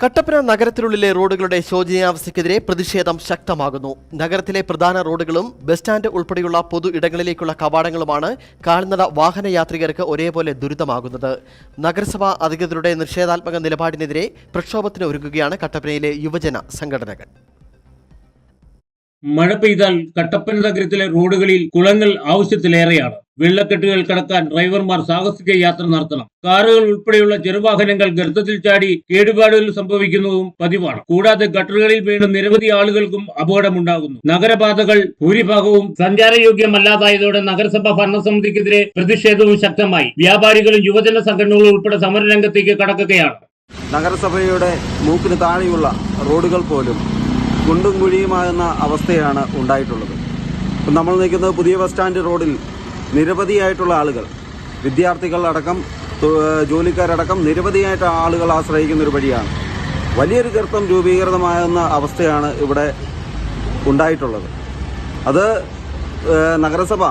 കട്ടപ്പന നഗരത്തിനുള്ളിലെ റോഡുകളുടെ ശോചനീയാവസ്ഥയ്ക്കെതിരെ പ്രതിഷേധം ശക്തമാകുന്നു. നഗരത്തിലെ പ്രധാന റോഡുകളും ബസ് സ്റ്റാൻഡ് ഉൾപ്പെടെയുള്ള പൊതു ഇടങ്ങളിലേക്കുള്ള കവാടങ്ങളുമാണ് കാൽനട വാഹന യാത്രികർക്ക് ഒരേപോലെ ദുരിതമാകുന്നത്. നഗരസഭാ അധികൃതരുടെ നിഷേധാത്മക നിലപാടിനെതിരെ പ്രക്ഷോഭത്തിന് ഒരുങ്ങുകയാണ് കട്ടപ്പനയിലെ യുവജന സംഘടനകൾ. മഴ പെയ്താൽ കട്ടപ്പന നഗരത്തിലെ റോഡുകളിൽ കുളങ്ങൾ ആവശ്യത്തിലേറെയാണ്. വെള്ളക്കെട്ടുകൾ കടക്കാൻ ഡ്രൈവർമാർ സാഹസിക യാത്ര നടത്തണം. കാറുകൾ ഉൾപ്പെടെയുള്ള ചെറുവാഹനങ്ങൾ ഗർത്തത്തിൽ ചാടി കേടുപാടുകൾ സംഭവിക്കുന്നതും പതിവാണ്. കൂടാതെ ഗട്ടറുകളിൽ വീണ് നിരവധി ആളുകൾക്കും അപകടമുണ്ടാകുന്നു. നഗരപാതകൾ ഭൂരിഭാഗവും സഞ്ചാരയോഗ്യമല്ലാതായതോടെ നഗരസഭ ഭരണസമിതിക്കെതിരെ പ്രതിഷേധവും ശക്തമായി. വ്യാപാരികളും യുവജന സംഘടനകളും ഉൾപ്പെടെ സമരരംഗത്തേക്ക് കടക്കുകയാണ്. നഗരസഭയുടെ മൂക്കിന് താഴെയുള്ള റോഡുകൾ പോലും കുണ്ടും കുഴിയുമാകുന്ന അവസ്ഥയാണ് ഉണ്ടായിട്ടുള്ളത്. നമ്മൾ നിൽക്കുന്നത് പുതിയ ബസ് സ്റ്റാൻഡ് റോഡിൽ നിരവധിയായിട്ടുള്ള ആളുകൾ വിദ്യാർത്ഥികൾ അടക്കം ജോലിക്കാരടക്കം നിരവധിയായിട്ട് ആളുകൾ ആശ്രയിക്കുന്ന ഒരു വഴിയാണ്. വലിയൊരു ഗർത്തം രൂപീകൃതമാകുന്ന അവസ്ഥയാണ് ഇവിടെ ഉണ്ടായിട്ടുള്ളത്. അത് നഗരസഭ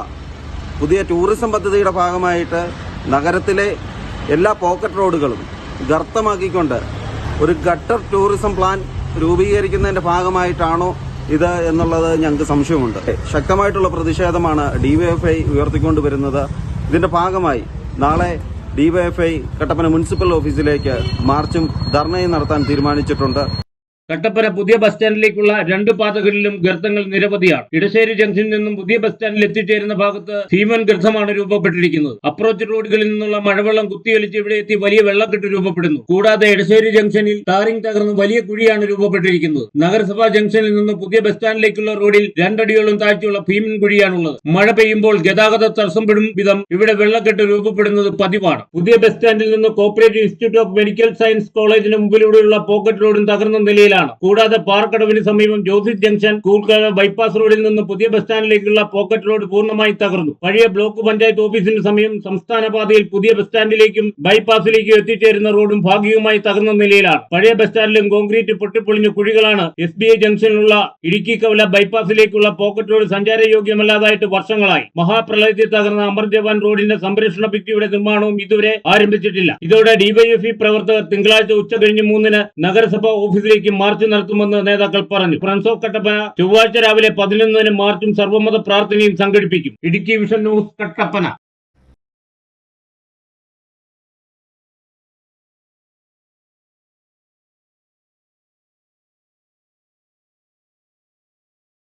പുതിയ ടൂറിസം പദ്ധതിയുടെ ഭാഗമായിട്ട് നഗരത്തിലെ എല്ലാ പോക്കറ്റ് റോഡുകളും ഗർത്തമാക്കിക്കൊണ്ട് ഒരു ഗട്ടർ ടൂറിസം പ്ലാൻ രൂപീകരിക്കുന്നതിന്റെ ഭാഗമായിട്ടാണോ ഇത് എന്നുള്ളത് ഞങ്ങൾക്ക് സംശയമുണ്ട്. ശക്തമായിട്ടുള്ള പ്രതിഷേധമാണ് ഡിവൈഎഫ്ഐ ഉയർത്തിക്കൊണ്ടുവരുന്നത് ഇതിന്റെ ഭാഗമായി നാളെ ഡിവൈഎഫ്ഐ കട്ടപ്പന മുനിസിപ്പൽ ഓഫീസിലേക്ക് മാർച്ചും ധർണയും നടത്താൻ തീരുമാനിച്ചിട്ടുണ്ട്. കട്ടപ്പന പുതിയ ബസ് സ്റ്റാൻഡിലേക്കുള്ള രണ്ട് പാതകളിലും ഗർത്തങ്ങൾ നിരവധിയാണ്. ഇടശ്ശേരി ജംഗ്ഷനിൽ നിന്നും പുതിയ ബസ് സ്റ്റാൻഡിൽ എത്തിച്ചേരുന്ന ഭാഗത്ത് ഭീമൻ ഗർത്തമാണ് രൂപപ്പെട്ടിരിക്കുന്നത്. അപ്രോച്ച് റോഡുകളിൽ നിന്നുള്ള മഴവെള്ളം കുത്തിയൊലിച്ച് ഇവിടെ എത്തി വലിയ വെള്ളക്കെട്ട് രൂപപ്പെടുന്നു. കൂടാതെ ഇടശ്ശേരി ജംഗ്ഷനിൽ ടാറിംഗ് തകർന്ന് വലിയ കുഴിയാണ് രൂപപ്പെട്ടിരിക്കുന്നത്. നഗരസഭാ ജംഗ്ഷനിൽ നിന്നും പുതിയ ബസ് സ്റ്റാൻഡിലേക്കുള്ള റോഡിൽ രണ്ടടിയോളം താഴ്ചയുള്ള ഭീമൻ കുഴിയാണുള്ളത്. മഴ പെയ്യുമ്പോൾ ഗതാഗത തടസ്സപ്പെടും വിധം ഇവിടെ വെള്ളക്കെട്ട് രൂപപ്പെടുന്നത് പതിവാണ്. പുതിയ ബസ് സ്റ്റാൻഡിൽ നിന്ന് cooperative institute of medical science കോളേജിന് മുമ്പിലൂടെയുള്ള പോക്കറ്റ് റോഡും തകർന്ന നിലയിലാണ് കൂടാതെ പാർക്കടവിന് സമീപം ജ്യോതിഷ് ജംഗ്ഷൻ കൂർക്കട ബൈപ്പാസ് റോഡിൽ നിന്ന് പുതിയ ബസ് സ്റ്റാൻഡിലേക്കുള്ള പോക്കറ്റ് റോഡ് പൂർണമായി തകർന്നു. പഴയ ബ്ലോക്ക് പഞ്ചായത്ത് ഓഫീസിന് സമീപം സംസ്ഥാന പാതയിൽ പുതിയ ബസ് സ്റ്റാൻഡിലേക്കും ബൈപ്പാസിലേക്കും എത്തിച്ചേരുന്ന റോഡും ഭാഗികമായി തകർന്ന നിലയിലാണ്. പഴയ ബസ് സ്റ്റാൻഡിലും കോൺക്രീറ്റ് പൊട്ടിപ്പൊളിഞ്ഞ കുഴികളാണ് എസ് ബി ഐ ജംഗ്ഷനിലുള്ള ഇടുക്കി കവല ബൈപ്പാസിലേക്കുള്ള പോക്കറ്റ് റോഡ് സഞ്ചാരയോഗ്യമല്ലാതായിട്ട് വർഷങ്ങളായി. മഹാപ്രളയത്തിൽ തകർന്ന അമർ ജവാൻ റോഡിന്റെ സംരക്ഷണ ഭിത്തിയുടെ നിർമ്മാണവും ഇതുവരെ ആരംഭിച്ചിട്ടില്ല. ഇതോടെ ഡിവൈഎഫ്ഇ പ്രവർത്തകർ തിങ്കളാഴ്ച ഉച്ച കഴിഞ്ഞ് മൂന്നിന് നഗരസഭാ ഓഫീസിലേക്ക് മാർച്ച് നടത്തുമെന്ന് നേതാക്കൾ പറഞ്ഞു. ഫ്രണ്ട്സ് ഓഫ് കട്ടപ്പന ചൊവ്വാഴ്ച രാവിലെ പതിനൊന്നിന് മാർച്ചും സർവമത പ്രാർത്ഥനയും സംഘടിപ്പിക്കും. Idukki vision news Kattappana.